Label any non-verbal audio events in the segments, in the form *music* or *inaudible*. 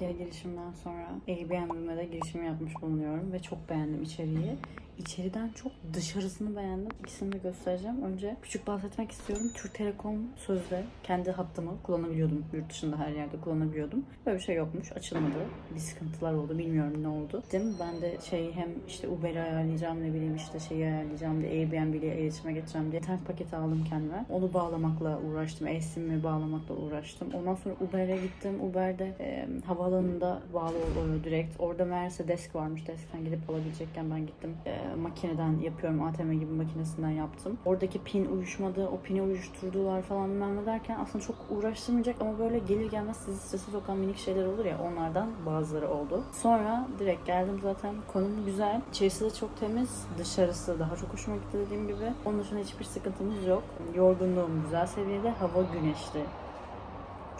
Türkiye girişimden sonra Airbnb'me de girişim yapmış bulunuyorum ve çok beğendim içeriği. İçeriden çok dışarısını beğendim. İkisini de göstereceğim. Önce küçük bahsetmek istiyorum. Türk Telekom sözde kendi hattımı kullanabiliyordum. Yurt dışında her yerde kullanabiliyordum. Böyle bir şey yokmuş. Açılmadı. Bir sıkıntılar oldu. Bilmiyorum ne oldu. Gittim. Ben de şey hem işte Uber'i ayarlayacağım ne bileyim işte şeyi ayarlayacağım diye Airbnb ile iletişime geçeceğim diye internet paketi aldım kendime. Onu bağlamakla uğraştım. eSIM'imi bağlamakla uğraştım. Ondan sonra Uber'e gittim. Uber'de e, havaalanında bağlı oluyor direkt. Orada meğerse desk varmış. Deskten gidip alabilecekken ben gittim. E, makineden yapıyorum. ATM gibi makinesinden yaptım. Oradaki pin uyuşmadı. O pini uyuşturdular falan bilmem ne derken aslında çok uğraştırmayacak ama böyle gelir gelmez sizi strese sokan minik şeyler olur ya onlardan bazıları oldu. Sonra direkt geldim zaten. Konum güzel. İçerisi de çok temiz. Dışarısı daha çok hoşuma gitti dediğim gibi. Onun dışında hiçbir sıkıntımız yok. Yorgunluğum güzel seviyede. Hava güneşli.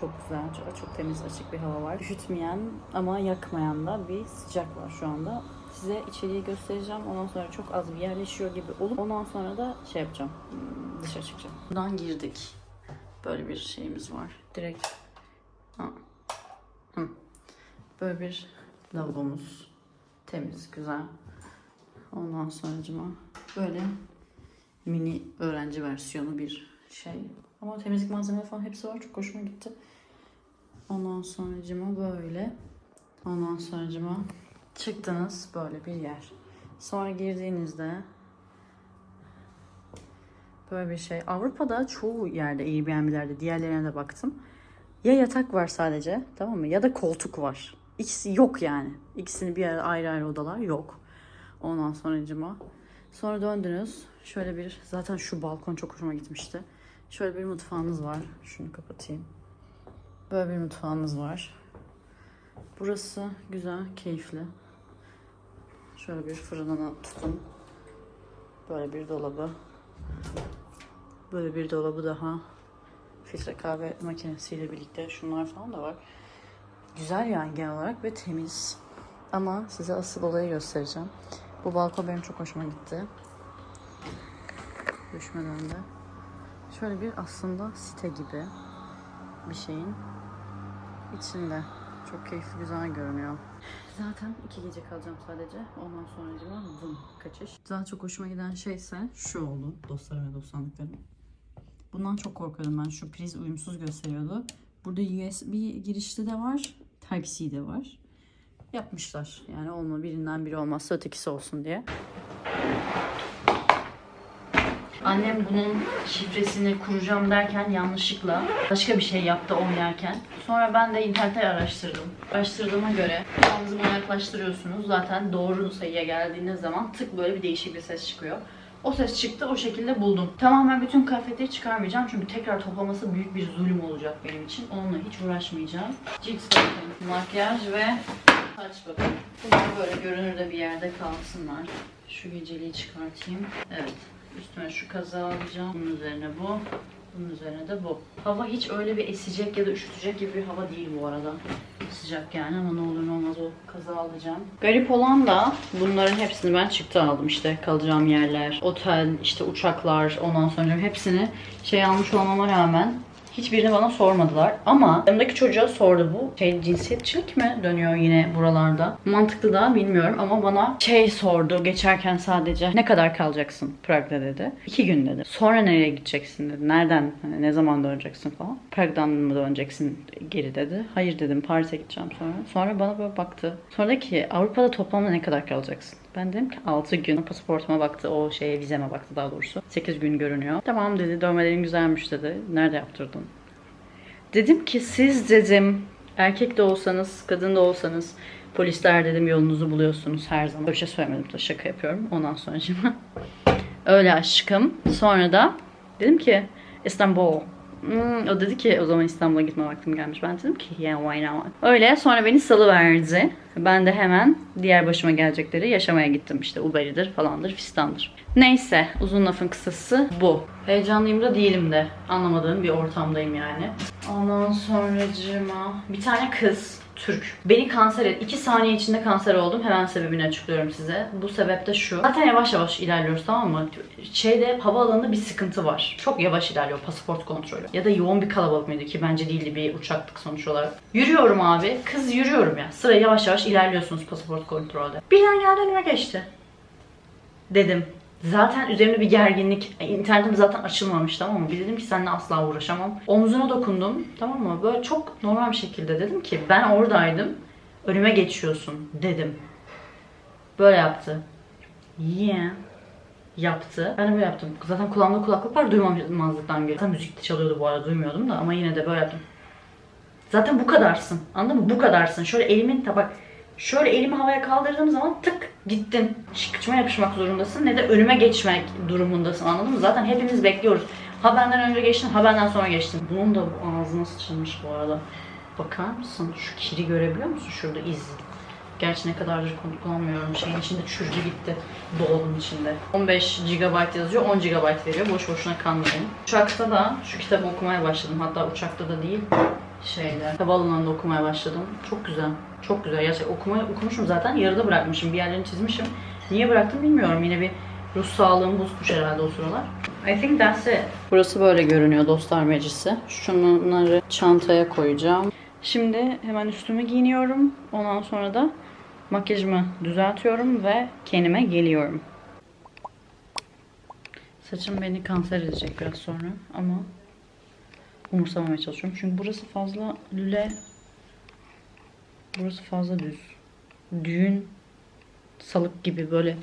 Çok güzel, çok, çok temiz, açık bir hava var. Üşütmeyen ama yakmayan da bir sıcak var şu anda. Size içeriği göstereceğim. Ondan sonra çok az bir yerleşiyor gibi olup ondan sonra da şey yapacağım. hmm, Dışarı çıkacağım. Buradan girdik. Böyle bir şeyimiz var. Direkt Ha. Hı. böyle bir lavabomuz. Temiz, güzel. Ondan sonracıma böyle mini öğrenci versiyonu bir şey. Ama temizlik malzemeleri falan hepsi var. Çok hoşuma gitti. Ondan sonracıma böyle. Ondan sonracıma çıktınız böyle bir yer. Sonra girdiğinizde böyle bir şey. Avrupa'da çoğu yerde Airbnb'lerde diğerlerine de baktım. Ya yatak var sadece tamam mı? Ya da koltuk var. İkisi yok yani. İkisini bir arada ayrı ayrı odalar yok. Ondan sonracıma. Sonra döndünüz. Şöyle bir zaten şu balkon çok hoşuma gitmişti. Şöyle bir mutfağınız var. Şunu kapatayım. Böyle bir mutfağınız var. Burası güzel, keyifli. Şöyle bir fırınını tutun. Böyle bir dolabı. Böyle bir dolabı daha. Filtre kahve makinesiyle birlikte şunlar falan da var. Güzel yani genel olarak ve temiz. Ama size asıl olayı göstereceğim. Bu balkon benim çok hoşuma gitti. Düşmeden de. Şöyle bir aslında site gibi bir şeyin içinde. Çok keyifli güzel görünüyor. Zaten iki gece kalacağım sadece. Ondan sonra acaba vın kaçış. Zaten çok hoşuma giden şeyse şu oldu dostlarım ve dostanlıklarım. Bundan çok korkuyordum ben. Şu priz uyumsuz gösteriyordu. Burada USB girişli de var. Type-C de var. Yapmışlar. Yani olma birinden biri olmazsa ötekisi olsun diye. Annem bunun şifresini kuracağım derken yanlışlıkla başka bir şey yaptı oynarken. Sonra ben de internette araştırdım. Araştırdığıma göre buna yaklaştırıyorsunuz. Zaten doğru sayıya geldiğiniz zaman tık böyle bir değişik bir ses çıkıyor. O ses çıktı o şekilde buldum. Tamamen bütün kıyafetleri çıkarmayacağım çünkü tekrar toplaması büyük bir zulüm olacak benim için. Onunla hiç uğraşmayacağım. Cilt bakın, makyaj ve saç bakın. Bunlar böyle görünürde bir yerde kalsınlar. Şu geceliği çıkartayım. Evet. Üstüme şu kazağı alacağım. Bunun üzerine bu. Bunun üzerine de bu. Hava hiç öyle bir esecek ya da üşütecek gibi bir hava değil bu arada. Sıcak yani ama ne olur ne olmaz o kazağı alacağım. Garip olan da bunların hepsini ben çıktı aldım işte kalacağım yerler, otel, işte uçaklar ondan sonra hepsini şey almış olmama rağmen Hiçbirini bana sormadılar ama yanımdaki çocuğa sordu bu. Şey cinsiyetçilik mi dönüyor yine buralarda? Mantıklı da bilmiyorum ama bana şey sordu geçerken sadece ne kadar kalacaksın Prag'da dedi. İki gün dedi. Sonra nereye gideceksin dedi. Nereden, hani ne zaman döneceksin falan. Prag'dan mı döneceksin geri dedi. Hayır dedim Paris'e gideceğim sonra. Sonra bana böyle baktı. Sonra ki Avrupa'da toplamda ne kadar kalacaksın? Ben dedim ki 6 gün pasaportuma baktı, o şeye vizeme baktı daha doğrusu. 8 gün görünüyor. Tamam dedi, dövmelerin güzelmiş dedi. Nerede yaptırdın? Dedim ki siz dedim erkek de olsanız, kadın da olsanız polisler dedim yolunuzu buluyorsunuz her zaman. Böyle şey söylemedim de şaka yapıyorum. Ondan sonra şimdi *laughs* öyle aşkım. Sonra da dedim ki İstanbul. Hmm, o dedi ki o zaman İstanbul'a gitme vaktim gelmiş. Ben dedim ki yeah why not? Öyle sonra beni salıverdi. Ben de hemen diğer başıma gelecekleri yaşamaya gittim. İşte Uber'idir falandır fistandır. Neyse uzun lafın kısası bu. Heyecanlıyım da değilim de. Anlamadığım bir ortamdayım yani. Ondan sonracığıma bir tane kız Türk. Beni kanser et. 2 saniye içinde kanser oldum. Hemen sebebini açıklıyorum size. Bu sebep de şu. Zaten yavaş yavaş ilerliyoruz tamam mı? Şeyde havaalanında bir sıkıntı var. Çok yavaş ilerliyor pasaport kontrolü. Ya da yoğun bir kalabalık mıydı ki bence değildi bir uçaktık sonuç olarak. Yürüyorum abi. Kız yürüyorum ya. Sıra yavaş yavaş ilerliyorsunuz pasaport kontrolde. Birden geldi önüme geçti. Dedim. Zaten üzerimde bir gerginlik, internetim zaten açılmamış tamam mı? Bir dedim ki seninle asla uğraşamam. Omzuna dokundum tamam mı? Böyle çok normal bir şekilde dedim ki ben oradaydım. Önüme geçiyorsun dedim. Böyle yaptı. Yeah. Yaptı. Ben de böyle yaptım. Zaten kulağımda kulaklık var duymamazlıktan geliyor. Zaten müzik de çalıyordu bu arada duymuyordum da ama yine de böyle yaptım. Zaten bu kadarsın. Anladın mı? Bu kadarsın. Şöyle elimin tabak Şöyle elimi havaya kaldırdığım zaman tık gittin. Şıkçıma yapışmak zorundasın ne de önüme geçmek durumundasın anladın mı? Zaten hepimiz bekliyoruz. Ha benden önce geçtin, ha benden sonra geçtin. Bunun da ağzına sıçılmış bu arada. Bakar mısın? Şu kiri görebiliyor musun? Şurada iz. Gerçi ne kadardır kullanmıyorum. Şeyin içinde çürüdü gitti. Dolabın içinde. 15 GB yazıyor, 10 GB veriyor. Boş boşuna kanmayın. Uçakta da şu kitabı okumaya başladım. Hatta uçakta da değil şeyde. Havaalanında okumaya başladım. Çok güzel. Çok güzel. Gerçekten okumayı okumuşum zaten. Yarıda bırakmışım. Bir yerlerini çizmişim. Niye bıraktım bilmiyorum. Yine bir ruh sağlığım bozukmuş herhalde o sıralar. I think that's it. Burası böyle görünüyor dostlar meclisi. Şunları çantaya koyacağım. Şimdi hemen üstümü giyiniyorum. Ondan sonra da makyajımı düzeltiyorum ve kendime geliyorum. Saçım beni kanser edecek biraz sonra ama umursamamaya çalışıyorum. Çünkü burası fazla lüle burası fazla düz. Düğün salık gibi böyle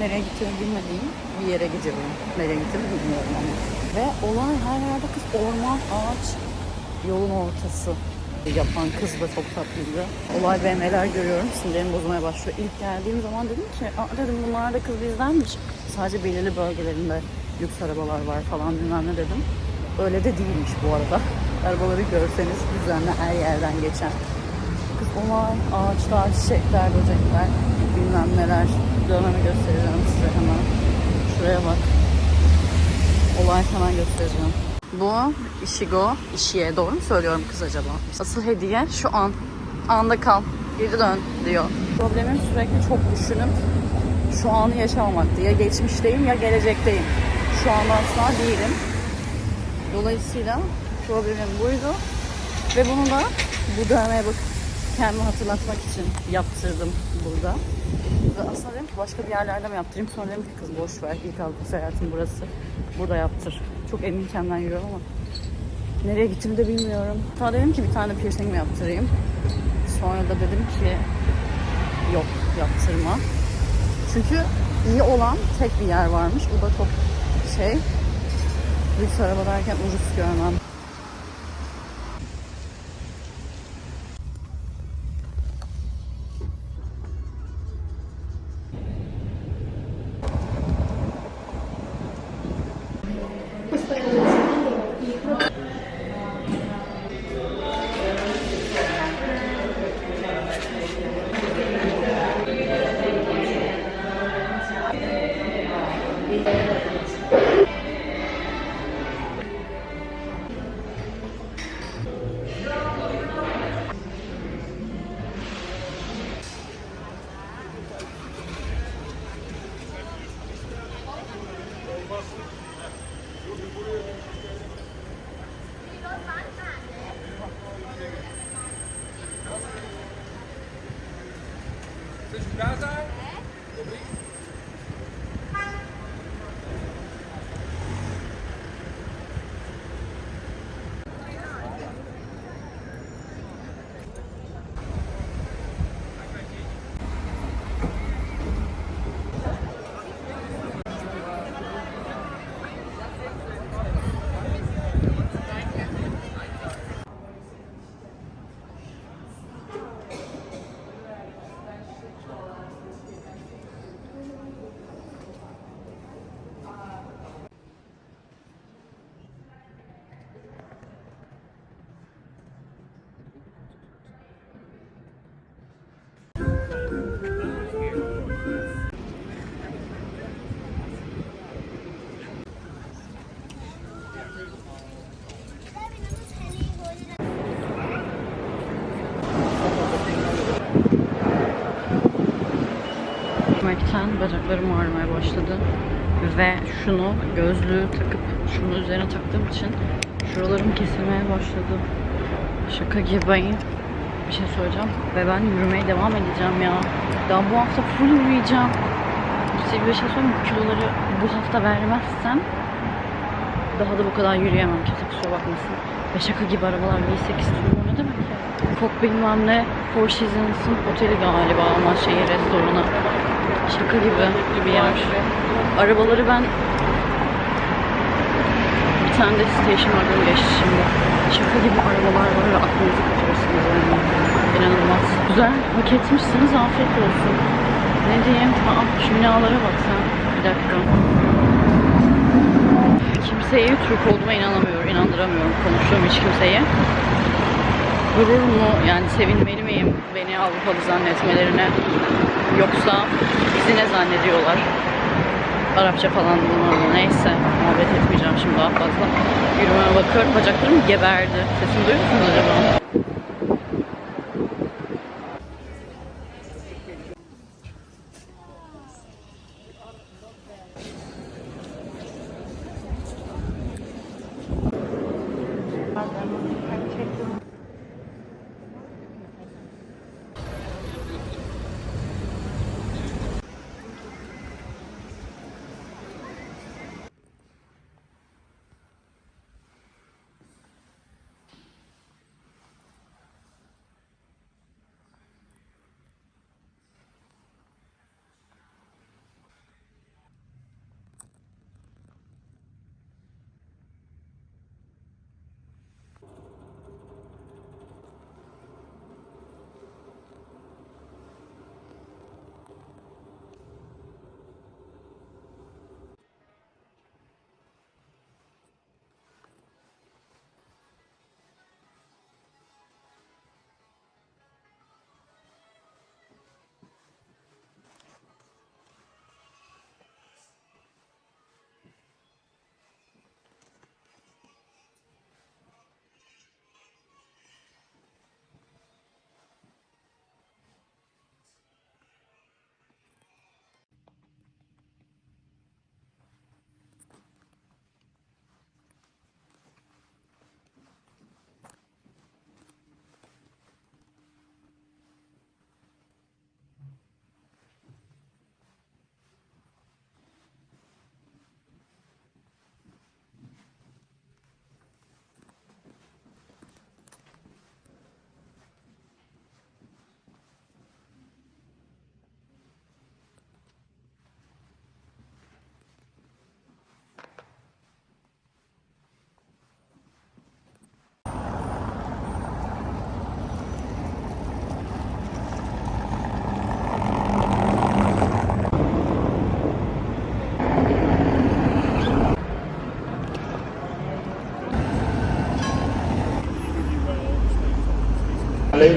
nereye gittiğimi bilmediğim bir yere gidiyorum. Nereye gittiğimi bilmiyorum ama. Ve olan her yerde kız orman, ağaç, yolun ortası yapan kız da çok tatlıydı. Olay ben neler görüyorum sinirlerim bozmaya başlıyor. İlk geldiğim zaman dedim ki Aa, dedim bunlar da kız bizdenmiş. Sadece belirli bölgelerinde lüks arabalar var falan bilmem ne dedim. Öyle de değilmiş bu arada. *laughs* arabaları görseniz düzenli her yerden geçen. Kız olay, ağaçlar, çiçekler, böcekler, bilmem neler. Dönemi göstereceğim size hemen. Şuraya bak. Olay hemen göstereceğim. Bu Ishigo, Ishiye doğru mu söylüyorum kız acaba? Asıl hediye şu an. Anda kal, geri dön diyor. Problemim sürekli çok düşünüp şu anı yaşamamak Ya geçmişteyim ya gelecekteyim. Şu anda asla değilim. Dolayısıyla problemim buydu. Ve bunu da bu dövmeye bak kendimi hatırlatmak için yaptırdım burada. Aslında dedim ki başka bir yerlerde mi yaptırayım? Sonra dedim ki kız boş ver. İlk aldığım seyahatim burası. Burada yaptır. Çok emin kendimden yürüyorum ama nereye gittiğimi de bilmiyorum. Hatta dedim ki bir tane piercing mi yaptırayım? Sonra da dedim ki yok yaptırma. Çünkü iyi olan tek bir yer varmış. O da çok şey lüks araba derken ucuz görmem. Gitmekten bacaklarım ağrımaya başladı. Ve şunu gözlüğü takıp şunu üzerine taktığım için şuralarım kesilmeye başladı. Şaka gibi. Bir şey söyleyeceğim. Ve ben yürümeye devam edeceğim ya. Daha bu hafta full yürüyeceğim. Size bir şey söyleyeyim mi? Kiloları bu hafta vermezsem daha da bu kadar yürüyemem. Kimse kusura bakmasın. Ve şaka gibi arabalar V8 Turbo ne demek ya? Kok bilmem ne Four Seasons'ın oteli galiba ama şeyi restoranı. Şaka gibi bir yer. Arabaları ben bir tane de station wagon geçti şimdi. Şaka gibi arabalar var ve aklınızı kaçırırsınız yani. İnanılmaz. Güzel, hak etmişsiniz. Afiyet olsun. Ne diyeyim? Aa, şu binalara bak sen. Bir dakika. Kimseye Türk olduğuma inanamıyorum, inandıramıyorum. Konuştuğum hiç kimseye. Gurur mu? Yani sevinmeli miyim Avrupalı zannetmelerine? Yoksa bizi ne zannediyorlar? Arapça falan bilmiyorum. Neyse. Muhabbet etmeyeceğim şimdi daha fazla. Yürümeye bakıyorum. Bacaklarım geberdi. Sesimi duyuyor musunuz acaba?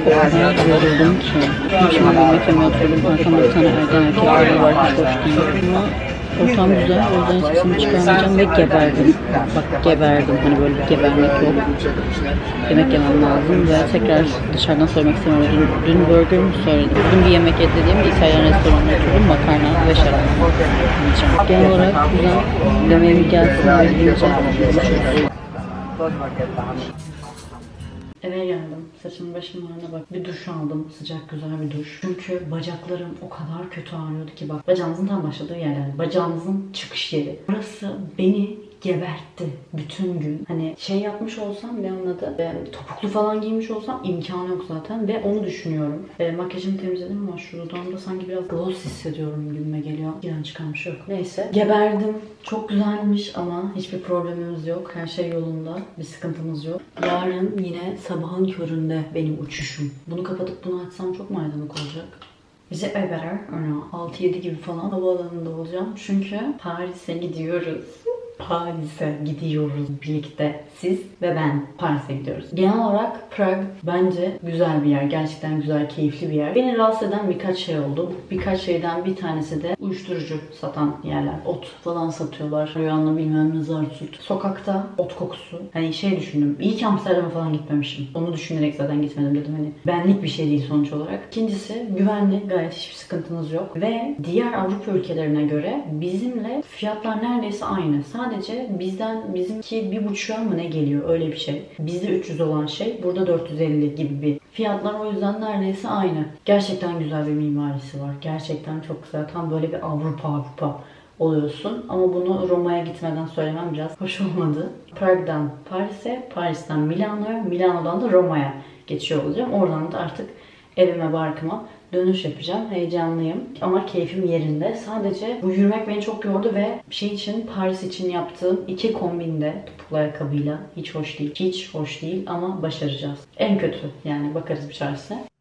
O kadar. Şimdi yemek yemeye oturdum. Arkamda bir tane ergen var. Hiç hoş değil. Ama ortam güzel. O yüzden sesimi çıkarmayacağım ve geberdim. Bak geberdim. Hani böyle gebermek yok. Yemek yemem lazım ve tekrar dışarıdan söylemek istemiyorum. Dün, dün burger mi söyledim? Bugün bir yemek yetlediğim İtalyan restoranına oturdum. Makarna ve şarap yiyeceğim. Genel olarak güzel. Yemeğim gelsin gidince görüşürüz. Eve geldim. Saçım başım haline bak. Bir duş aldım. Sıcak güzel bir duş. Çünkü bacaklarım o kadar kötü ağrıyordu ki bak. Bacağımızın tam başladığı yer yani. Bacağımızın çıkış yeri. Burası beni gebertti bütün gün. Hani şey yapmış olsam ne onun adı? E, topuklu falan giymiş olsam imkanı yok zaten ve onu düşünüyorum. E, makyajımı temizledim ama şu dudağımda sanki biraz gloss hissediyorum gibime geliyor. Giren çıkarmış yok. Neyse. Geberdim. Çok güzelmiş ama hiçbir problemimiz yok. Her şey yolunda. Bir sıkıntımız yok. Yarın yine sabahın köründe benim uçuşum. Bunu kapatıp bunu açsam çok mu aydınlık olacak? Bize I better or not? 6-7 gibi falan havaalanında olacağım. Çünkü Paris'e gidiyoruz. Paris'e gidiyoruz birlikte. Siz ve ben Paris'e gidiyoruz. Genel olarak Prag bence güzel bir yer. Gerçekten güzel, keyifli bir yer. Beni rahatsız eden birkaç şey oldu. Birkaç şeyden bir tanesi de uyuşturucu satan yerler. Ot falan satıyorlar. Rüyanla bilmem ne zar tut. Sokakta ot kokusu. Hani şey düşündüm. İyi ki Amsterdam'a falan gitmemişim. Onu düşünerek zaten gitmedim dedim hani. Benlik bir şey değil sonuç olarak. İkincisi güvenli. Gayet hiçbir sıkıntınız yok. Ve diğer Avrupa ülkelerine göre bizimle fiyatlar neredeyse aynı. Sadece bizden bizimki bir buçuğa mı ne geliyor öyle bir şey. Bizde 300 olan şey burada 450 gibi bir. Fiyatlar o yüzden neredeyse aynı. Gerçekten güzel bir mimarisi var. Gerçekten çok güzel. Tam böyle bir Avrupa Avrupa oluyorsun. Ama bunu Roma'ya gitmeden söylemem biraz hoş olmadı. Prag'dan Paris'e, Paris'ten Milano'ya, Milano'dan da Roma'ya geçiyor olacağım. Oradan da artık evime barkıma dönüş yapacağım. Heyecanlıyım ama keyfim yerinde. Sadece bu yürümek beni çok yordu ve şey için Paris için yaptığım iki kombinde topuklu ayakkabıyla hiç hoş değil. Hiç hoş değil ama başaracağız. En kötü yani bakarız bir çaresine.